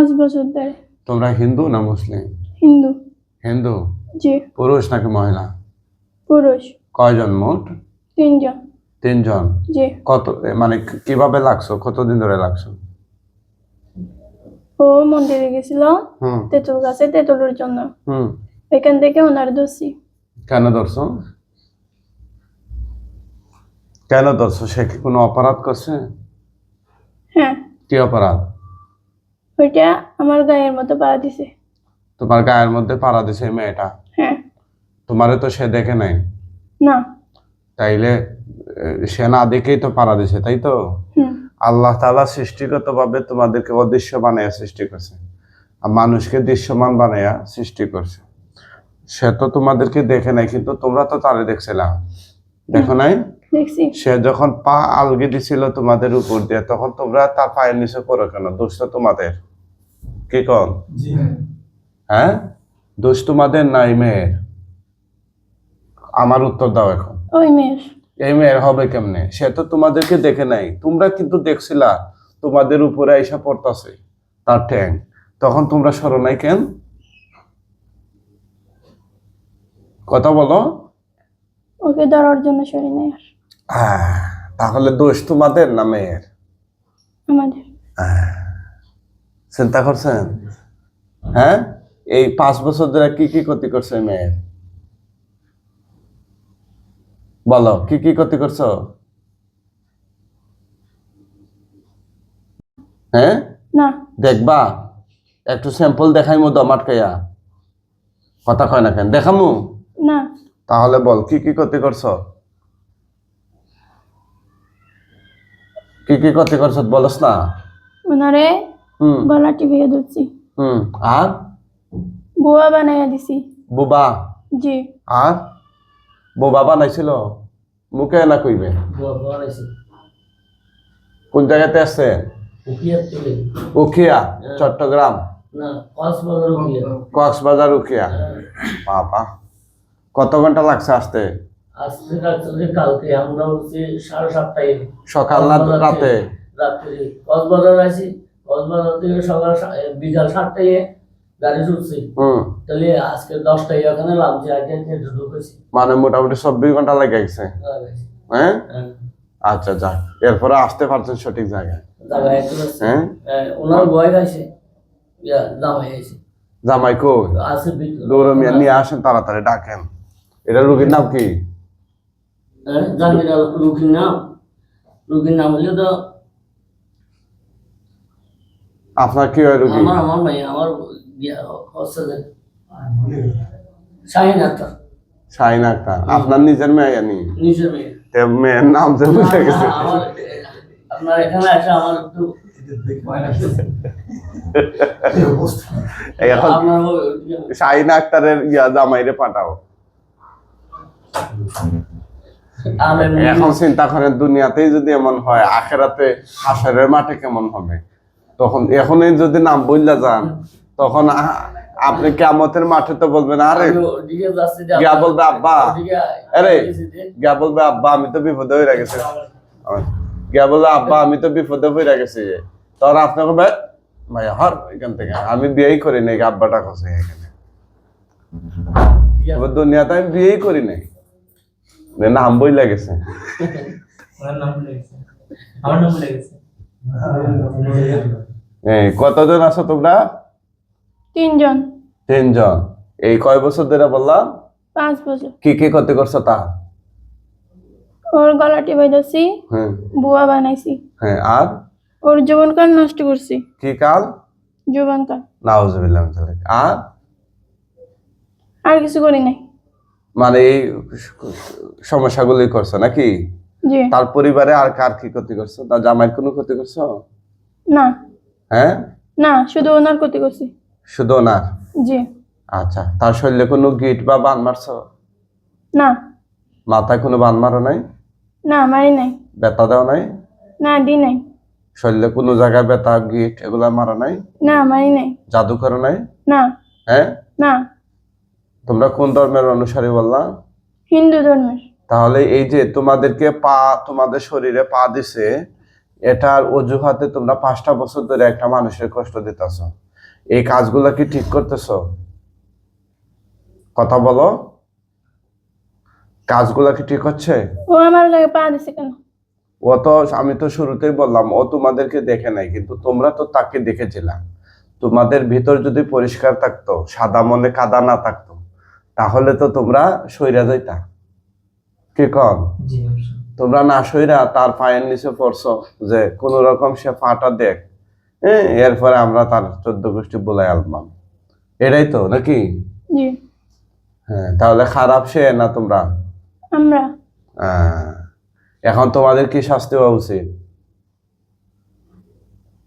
পাঁচ বছর ধরে। তোমরা হিন্দু না মুসলিম? হিন্দু। হিন্দু? জি। পুরুষ নাকি মহিলা? পুরুষ। কয়জন মোট? তিনজন। তিনজন? জি। কত মানে কীভাবে লাগছো? কতদিন ধরে লাগছো? ও মন্দিরে গেছিল তেঁতুল গাছে তেঁতুলের জন্য। হুম। এখান থেকে ওনার দোষী কেন ধরছো? কেন ধরছো? সে কি কোনো অপরাধ করছে? হ্যাঁ। কি অপরাধ? ওইটা আমার গায়ের মতো পা দিছে। তোমার গায়ের মধ্যে পাড়া দিছে মেয়েটা? হ্যাঁ। তোমারে তো সে দেখে নাই? না। তাইলে সে না দেখেই তো পাড়া দিছে তাই তো? আল্লাহ তালা সৃষ্টিগতভাবে তোমাদেরকে অদৃশ্য বানাইয়া সৃষ্টি করছে। আর মানুষকে দৃশ্যমান বানাইয়া সৃষ্টি করছে। সে তো তোমাদেরকে দেখে নাই কিন্তু তোমরা তো তারে দেখছিলাম দেখো নাই? সে যখন পা আলগে দিছিল তোমাদের উপর দিয়ে তখন তোমরা তার পায়ের নিচে করো কেন? দোষ তো তোমাদের। কি কন? হ্যাঁ? দোষ তোমাদের নাই মেয়ের? আমার উত্তর দাও এখন। ওই মেয়ের। এই মেয়ের হবে কেমনে? সে তো তোমাদেরকে দেখে নাই। তোমরা কিন্তু দেখছিলা তোমাদের উপরে আইসা পড়তাছে তার ঠ্যাং। তখন তোমরা সরো নাই কেন? কথা বলো। ওকে ধরার জন্য সরে নেই আর। তাহলে দোষ তোমাদের না মেয়ের? আমাদের। চিন্তা করছেন? হ্যাঁ? এই পাঁচ বছর ধরে কি কি ক্ষতি করছে মেয়ের? বলো কি কি ক্ষতি করছ? হ্যাঁ? না। দেখবা একটু স্যাম্পল দেখাইমু দম আটকাইয়া। কথা কয় না কেন? দেখামু? না। তাহলে বল কি কি ক্ষতি করছ? কি কি ক্ষতি করছ বলস না। ওনারে হুম গলা টিপিয়ে ধরছি। হুম। আর? বুয়া বানাইয়া দিছি। বুবা? জি। আর? বুবা বানাইছিল? মুখে না কইবে? কোন জায়গাতে আছে? উখিয়া চট্টগ্রাম? কক্সবাজার উখিয়া। বাবা। কত ঘণ্টা লাগছে আসতে? আজকে কালকে আমরা হচ্ছে সাড়ে সাতটায়। সকাল না রাতে? রাত্রে। কক্সবাজার আছি কক্সবাজার থেকে সকাল বিকাল সাতটায় গাড়ি ছুটছি। হুম। তাহলে আজকে দশটায় ওখানে লামছি আগে ঢুকেছি মানে মোটামুটি চব্বিশ ঘণ্টা লেগে গেছে হ্যাঁ? আচ্ছা যাক। এরপরে আসতে পারছেন সঠিক জায়গায়। হ্যাঁ? ওনার ইয়া, জামাই জামাই আছে ভিতরে। দৌড়ে মিয়া নিয়ে আসেন তাড়াতাড়ি ডাকেন। এটা রুগীর নাম কি? হ্যাঁ, রুগীর নাম। রুগীর নাম হলে তো আপনার কি হয় রুগী? আমার আমার নাই আমার হচ্ছে শাহিন আক্তার। শাহিন আক্তার। আপনার নিজের মেয়ে জানি নিজের মেয়ে। মেয়ের নাম যে বুঝে গেছে। আপনার এখানে আসে আমার একটু এখন শাহিন আক্তারের ইয়া জামাইরে পাঠাও। এখন চিন্তা করেন দুনিয়াতেই যদি এমন হয় আখেরাতে হাসরের মাঠে কেমন হবে? তখন এখনই যদি নাম বললা যান তখন আপনি কেমতের মাঠে তো বলবেন আরে গিয়া বলবে আব্বা আরে গিয়া বলবে আব্বা আমি তো বিপদে হয়ে গেছি। গিয়া বলবে আব্বা আমি তো বিপদে হয়ে গেছি। তখন আপনি বলবে ভাই হর এখান থেকে। আমি বিয়েই করি নাই আব্বাটা কছে এখানে। দুনিয়াতে আমি বিয়েই করি নাই। নাম বই লাগেছে আমার নাম আমার নাম ভুলে গেছে। এই কতজন আছো তোমরা? তিনজন। তিনজন। এই কয় বছর ধরে বললাম পাঁচ বছর। কি কি ক্ষতি করছ তা? ওর গলা টিপাই হ্যাঁ বুয়া বানাইছি। হ্যাঁ আর? ওর জীবনকাল নষ্ট করছি। কি কাল? জীবনকাল নাউজুবিল্লাহ আর? আর কিছু করি নাই। মানে এই সমস্যাগুলি করছ নাকি? তার পরিবারে আর কার কি ক্ষতি করছ? তার জামাইয়ের কোনো ক্ষতি করছ? না। হ্যাঁ? না শুধু ওনার ক্ষতি করছি। শুধু না জি। আচ্ছা তার শরীরে কোনো গিট বা বান মারছো? না। মাথায় কোনো বান মারো নাই? না মারি নাই। ব্যথা দেওয়া নাই? না দি নাই। শরীরে কোনো জায়গায় ব্যথা গিট এগুলা মারা নাই? না মারি নাই। জাদু করো নাই? না। হ্যাঁ? না। তোমরা কোন ধর্মের অনুসারী বললাম হিন্দু ধর্মের। তাহলে এই যে তোমাদেরকে পা তোমাদের শরীরে পা দিছে এটার অজুহাতে তোমরা পাঁচটা বছর ধরে একটা মানুষের কষ্ট দিতেছ। এই কাজগুলা কি ঠিক করতেছো? কথা বলো। কাজগুলা কি ঠিক হচ্ছে? ও আমার গায়ে পা দিছে কেন? ও তো আমি তো শুরুতেই বললাম ও তোমাদেরকে দেখে নাই কিন্তু তোমরা তো তাকে দেখেছিলাম তোমাদের ভিতর যদি পরিষ্কার থাকতো সাদা মনে কাদা না থাকতো তাহলে তো তোমরা সইরা যাইতা। কি কম তোমরা না সইরা তার পায়ের নিচে পড়ছো যে কোন রকম সে ফাটা দেখ। হ্যাঁ এরপরে আমরা তার চোদ্দ গোষ্ঠী বলে আলবাম এটাই তো নাকি? হ্যাঁ তাহলে খারাপ সে না তোমরা? আমরা। আহ, এখন তোমাদের কি শাস্তি হওয়া উচিত?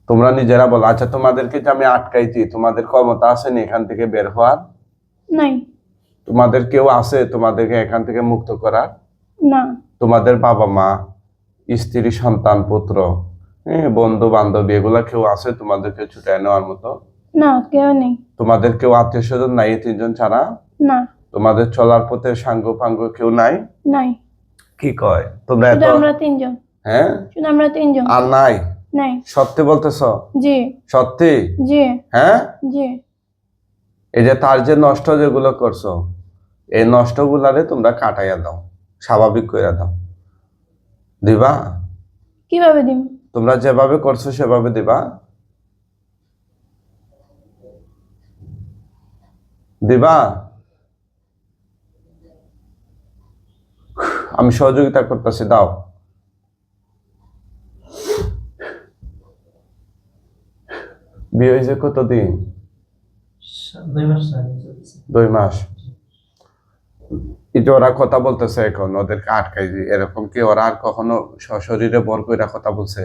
তোমরা নিজেরা বলো। আচ্ছা তোমাদেরকে যে আমি আটকাইছি তোমাদের ক্ষমতা আছে নি এখান থেকে বের হওয়ার? নাই। তোমাদের কেউ আছে তোমাদেরকে এখান থেকে মুক্ত করার? না। তোমাদের বাবা মা স্ত্রী সন্তান পুত্র হ্যাঁ বন্ধু বান্ধবী এগুলা কেউ আছে? তোমাদেরকে ছুটাই নেওয়ার মতো? না কেউ নেই। তোমাদের কেউ আত্মীয় স্বজন নাই এই তিনজন ছাড়া? না। তোমাদের চলার পথে সাঙ্গ পাঙ্গ কেউ নাই? নাই। কি কয়? তোমরা এত আমরা তিনজন। হ্যাঁ? শুধু আমরা তিনজন। আর নাই? নাই। সত্যি বলতেছ? জি। সত্যি? জি। হ্যাঁ? জি। এই যে তার যে নষ্ট যেগুলো করছ এই নষ্ট নষ্টগুলারে তোমরা কাটাইয়া দাও। স্বাভাবিক করে দাও। দিবা? কীভাবে দিম? তোমরা যেভাবে করছ সেভাবে দিবা। দিবা? আমি সহযোগিতা করতেছি দাও। বিয়ে হয়েছে কতদিন? দুই মাস। এই যে ওরা কথা বলতেছে এখন ওদেরকে আটকাই দিই। এরকম কি ওরা আর কখনো সশরীরে বর কইরা কথা বলছে?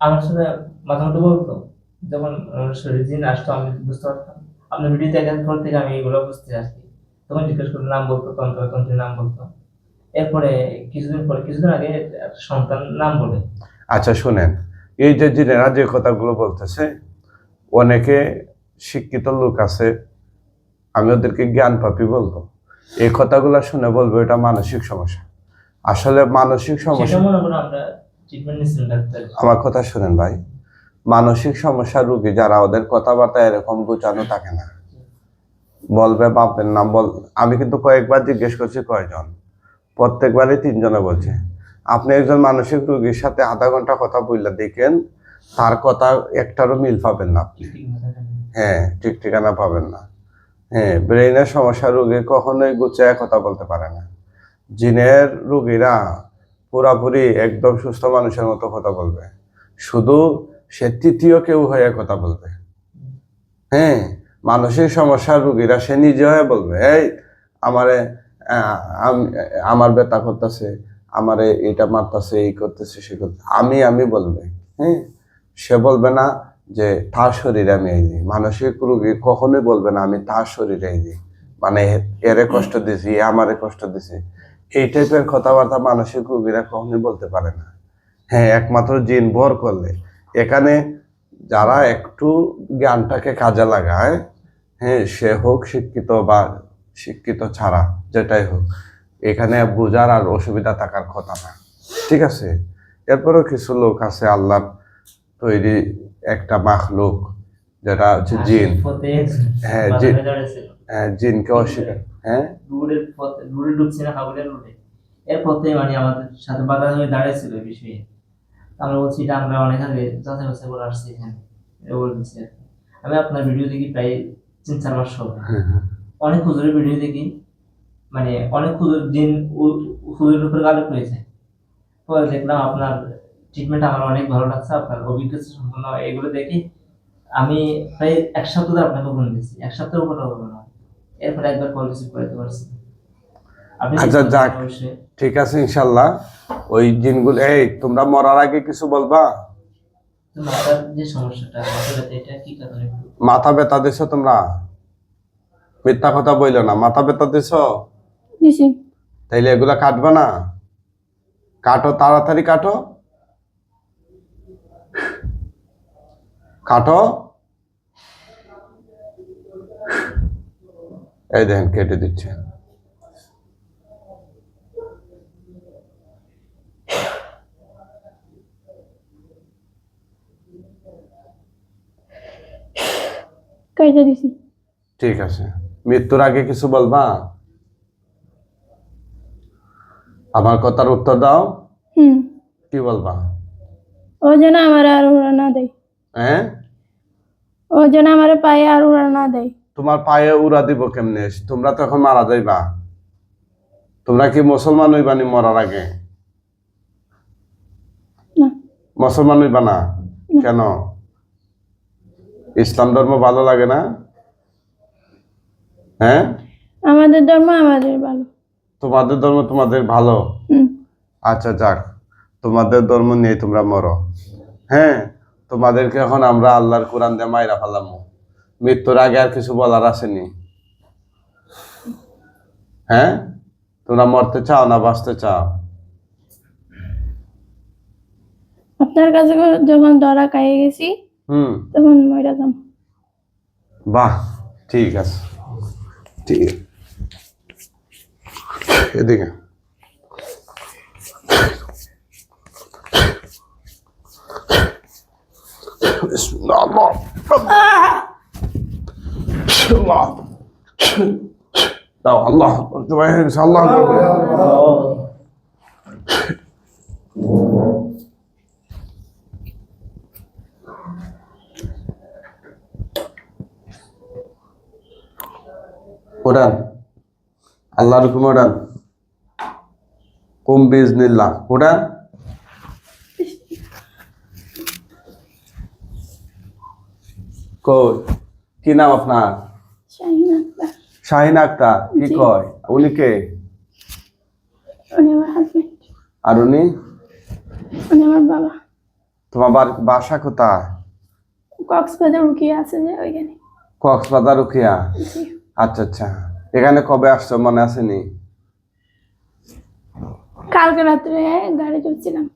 আমার সাথে মাঝে মধ্যে বলতো যখন শরীর দিন আসতো আমি বুঝতে পারতাম। আপনার ভিডিও দেখার পর থেকে আমি এগুলো বুঝতে আসি তখন জিজ্ঞেস করে নাম বলতো তন্ত্র তন্ত্রের নাম বলতো। এরপরে কিছুদিন পরে কিছুদিন আগে সন্তান নাম বলে। আচ্ছা শুনেন। এই যে জিনেরা যে কথাগুলো বলতেছে অনেকে শিক্ষিত লোক আছে আমি ওদেরকে জ্ঞান পাপি বলব। এই কথাগুলো শুনে বলব এটা মানসিক সমস্যা। আসলে মানসিক সমস্যা আমরা কথা শুনেন ভাই মানসিক সমস্যা রুগী যারা ওদের কথাবার্তা এরকম গুছানো থাকে না। বলবে বাপের নাম বল আমি কিন্তু কয়েকবার জিজ্ঞেস করছি কয়জন? প্রত্যেকবারই তিনজনে বলছে। আপনি একজন মানসিক রুগীর সাথে আধা ঘণ্টা কথা বললে দেখেন তার কথা একটারও মিল পাবেন না আপনি। হ্যাঁ ঠিক ঠিকানা পাবেন না। হ্যাঁ ব্রেনের সমস্যা রোগী কখনোই গুছায় কথা বলতে পারে না। জিনের রোগীরা পুরাপুরি একদম সুস্থ মানুষের মতো কথা বলবে। শুধু সে তৃতীয় কেউ হয়ে কথা বলবে। হ্যাঁ মানসিক সমস্যার রুগীরা সে নিজে হয়ে বলবে, এই, আমারে আম- আমার ব্যথা করতেছে, আমারে এটা মারতেছে, এই করতেছে, সে করতে আমি আমি বলবে হ্যাঁ। সে বলবে না যে তার শরীরে আমি এই দিই। মানসিক রোগী কখনোই বলবে না, আমি তার শরীরে এই দিই। মানে এরে কষ্ট দিছি আমারে কষ্ট দিছে। এই টাইপের কথাবার্তা মানসিক রোগীরা কখনোই বলতে পারে না। হ্যাঁ একমাত্র জিন ভর করলে। এখানে যারা একটু জ্ঞানটাকে কাজে লাগায় হ্যাঁ সে হোক শিক্ষিত বা শিক্ষিত ছাড়া, যেটাই হোক, এখানে বোঝার আর অসুবিধা থাকার কথা না। ঠিক আছে? এরপরেও কিছু লোক আছে আল্লাহ তৈরি একটা মাখলুক যেটা হচ্ছে জিন। হ্যাঁ, জিন। হ্যাঁ জিনকে অস্বীকার। হ্যাঁ? রুডের পথে রুডে ঢুকছে না হাবুলের রুডে। এর পথে মানে আমাদের সাথে বাধা হয়ে দাঁড়িয়েছিল এই বিষয়ে। আমরা বলছি এটা আমরা অনেক আগে যাচাই বাছাই করে আসছি এখানে। বলছি আমি আপনার ভিডিও দেখি প্রায় তিন চার মাস হবে অনেক হুজুরের ভিডিও দেখি। মানে অনেক হুজুর দিন হুজুরের উপরে পড়েছে পরে দেখলাম আপনার ট্রিটমেন্ট আমার অনেক ভালো লাগছে আপনার অভিজ্ঞতা সম্পূর্ণ এগুলো দেখি আমি প্রায় এক সপ্তাহ ধরে আপনাকে ফোন দিচ্ছি এক সপ্তাহের উপরে হবে না। এরপরে একবার কল রিসিভ করতে পারছি। আচ্ছা, যাক। ঠিক আছে ইনশাল্লাহ ওই জিনগুলো এই তোমরা মরার আগে কিছু বলবা? যে সমস্যাটা মাথা ব্যথা এটা কি কারণে? একটু দিছো তোমরা? মিথ্যা কথা বইলো না মাথা ব্যথা দিছো। তাইলে এগুলা কাটবা না? কাটো তাড়াতাড়ি কাটো। কাটো। এই দেখেন কেটে দিচ্ছে। কাইটা দিছি। ঠিক আছে। মৃত্যুর আগে কিছু বলবা? আমার কথার উত্তর দাও। হুম। কি বলবা? ও যেন আমার আর না দেয়। হ্যাঁ? ও যেন আমার পায়ে আর উড়া না দেয়। তোমার পায়ে উড়া দিব কেমনে? তোমরা তো এখন মারা যাইবা। তোমরা কি মুসলমান হইবানি মরার আগে? মুসলমান হইবা না? কেন? ইসলাম ধর্ম ভালো লাগে না? হ্যাঁ? আমাদের ধর্ম আমাদের ভালো। তোমাদের ধর্ম তোমাদের ভালো? আচ্ছা যাক। তোমাদের ধর্ম নিয়ে তোমরা মরো। হ্যাঁ? তোমাদেরকে এখন আমরা আল্লাহর কোরআন দিয়ে মাইরা ফেলাম। মৃত্যুর আগে আর কিছু বলার আসেনি। হ্যাঁ? তোমরা মরতে চাও না বাঁচতে চাও? আপনার কাছে যখন ধরা খাইয়ে গেছি হুম। তখন মইরা যাম। বাহ ঠিক আছে। ঠিক। এদিকে বিসমিল্লাহ, আল্লাহ। আল্লাহ। দাও আল্লাহ তোমায় হয়ে গেছে, আল্লাহ ওড়ান আল্লাহর হুকুম ওড়ান কুম বিজনিল্লাহ। ওড়ান কই কি নাম আপনার? শাহিন আক্তার। কি কয়? উনি কে? আর উনি? উনি আমার বাবা। তোমার বাসা কোথায়? কক্সবাজার রুকিয়ে আছে যে ওইখানে। কক্সবাজার জি। আচ্ছা আচ্ছা। এখানে কবে আসছো? মনে আসেনি কালকে রাত্রে গাড়ি চলছিলাম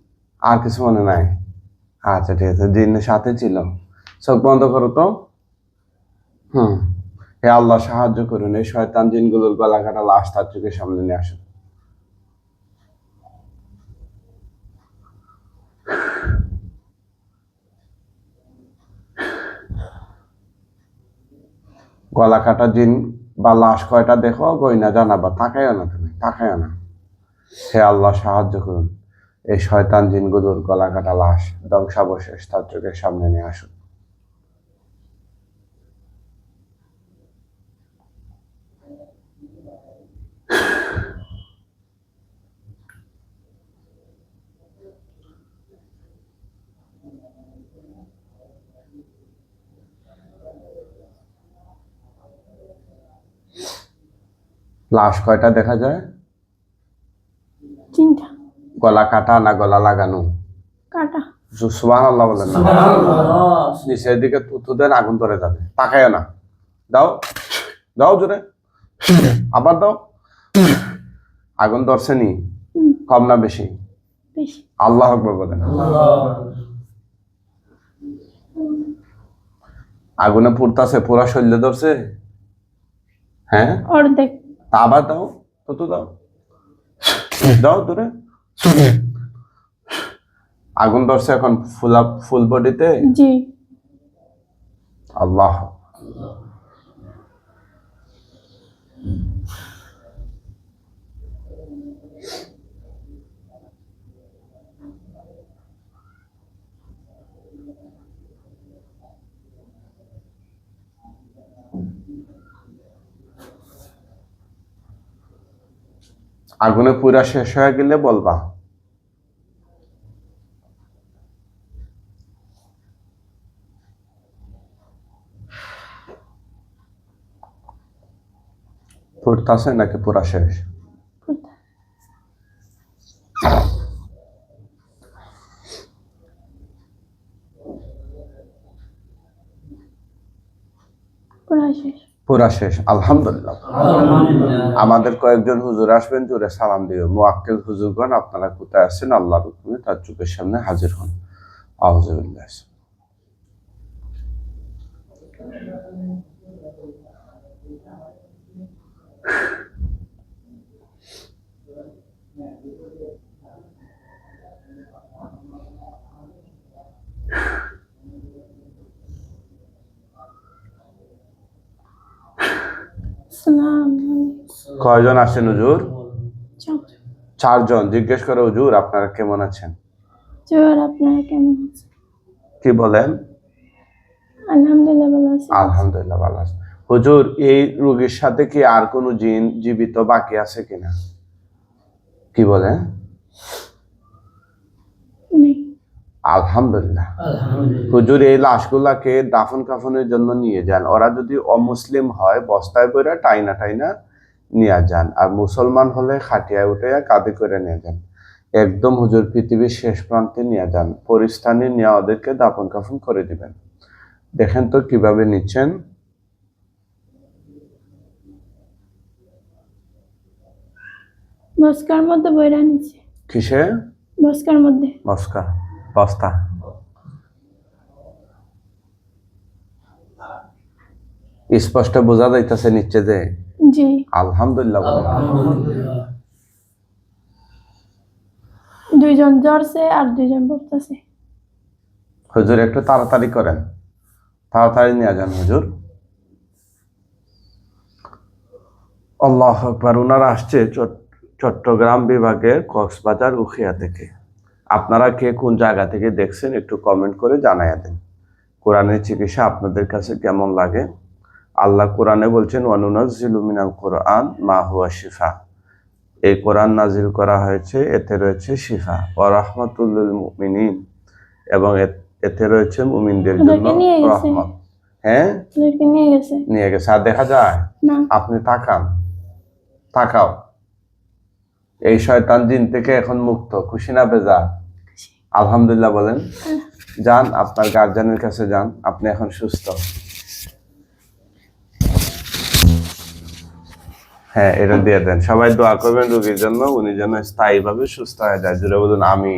আর কিছু মনে নাই? আচ্ছা ঠিক আছে। দিনের সাথে ছিল। চোখ বন্ধ করো তো। হুম। হে আল্লাহ, সাহায্য করুন। এই শয়তান জিনগুলোর গলা কাটা লাশ তার চোখের সামনে নিয়ে আসুন। গলা কাটা জিন বা লাশ কয়টা দেখো গইনা জানাবা তাকাইও না তুমি তাকাইও না। হে আল্লাহ, সাহায্য করুন। এই শয়তান জিনগুলোর গলা কাটা লাশ ধ্বংসাবশেষ তার চোখের সামনে নিয়ে আসুন। লাশ কয়টা দেখা যায়? চিন্তা গলা কাটা না গলা লাগানো? কাটা। সুবাহ আল্লাহ বলেন না। নিচের দিকে দেন আগুন ধরে যাবে। তাকায় না। দাও। দাও জোরে। আবার দাও। আগুন ধরছে নি? কম না বেশি? বেশি। আল্লাহ আকবর বলেন। আগুনে পুড়তাছে পুরা শরীরে ধরছে? হ্যাঁ? অর্ধেক। তা আবার দাও তত দাও। দাও তোরে আগুন ধরছে এখন ফুল ফুল বডিতে। জি। আল্লাহ। আগুনে পুরা শেষ হয়ে গেলে বলবা। ফুটতাছে নাকি পুরা শেষ? পুরা শেষ। পুরা শেষ আলহামদুলিল্লাহ। আমাদের কয়েকজন হুজুর আসবেন জোরে সালাম দিও। মোয়াক্কেল হুজুরগণ আপনারা কোথায় আছেন? আল্লাহ হুকুমে তার চোখের সামনে হাজির হন। আউযুবিল্লাহ। সালাম কয়জন আছেন হুজুর? চারজন। জিজ্ঞেস করে হুজুর আপনারা কেমন আছেন? আপনারা কেমন আছেন? কি বলেন? আলহামদুলিল্লাহ ভালো আছি। আলহামদুলিল্লাহ ভালো আছে। হুজুর এই রোগীর সাথে কি আর কোনো জিন জীবিত বাকি আছে কিনা? কি বলেন? আলহামদুলিল্লাহ। হুজুর এই লাশগুলাকে দাফন কাফনের জন্য নিয়ে যান। ওরা যদি অমুসলিম হয় বস্তায় করে টাইনা টাইনা নিয়ে যান। আর মুসলমান হলে খাটিয়ায় উঠে কাঁধে করে নিয়ে যান। একদম হুজুর পৃথিবীর শেষ প্রান্তে নিয়ে যান। পরিস্থানে নিয়ে ওদেরকে দাফন কাফন করে দিবেন। দেখেন তো কীভাবে নিচ্ছেন। বস্কার মধ্যে বইরা নিছে কিসে? বস্কার মধ্যে। মস্কা বস্তা। স্পষ্ট বোঝা যাইতেছে নিচ্ছে যে জি। আলহামদুলিল্লাহ। দুইজন জ্বরছে আর দুইজন পড়তেছে হুজুর একটু তাড়াতাড়ি করেন। তাড়াতাড়ি নিয়ে যান হুজুর। আল্লাহ আকবার ওনারা আসছে চট- চট্টগ্রাম বিভাগের কক্সবাজার উখিয়া থেকে। আপনারা কে কোন জায়গা থেকে দেখছেন একটু কমেন্ট করে জানাইয়া দেন। কোরআনের চিকিৎসা আপনাদের কাছে কেমন লাগে? আল্লাহ কোরআনে বলছেন ওয়ানুনাজ্জিলু মিনাল কোরআন মা হুয়া শিফা। এই কোরআন নাজিল করা হয়েছে এতে রয়েছে শিফা। ও রহমতুল্লিল মুমিনিন। এবং এতে রয়েছে মুমিনদের জন্য রহমত। হ্যাঁ? নিয়ে গেছে। আর দেখা যায় আপনি তাকান। তাকাও। এই শয়তান জিন থেকে এখন মুক্ত। খুশি না বেজা আলহামদুলিল্লাহ বলেন। যান, আপনার গার্জেনের কাছে যান, আপনি এখন সুস্থ। হ্যাঁ এটা দিয়ে দেন। সবাই দোয়া করবেন রোগীর জন্য, উনি যেন স্থায়ীভাবে সুস্থ হয়ে যায়। জুড়ে বলুন আমি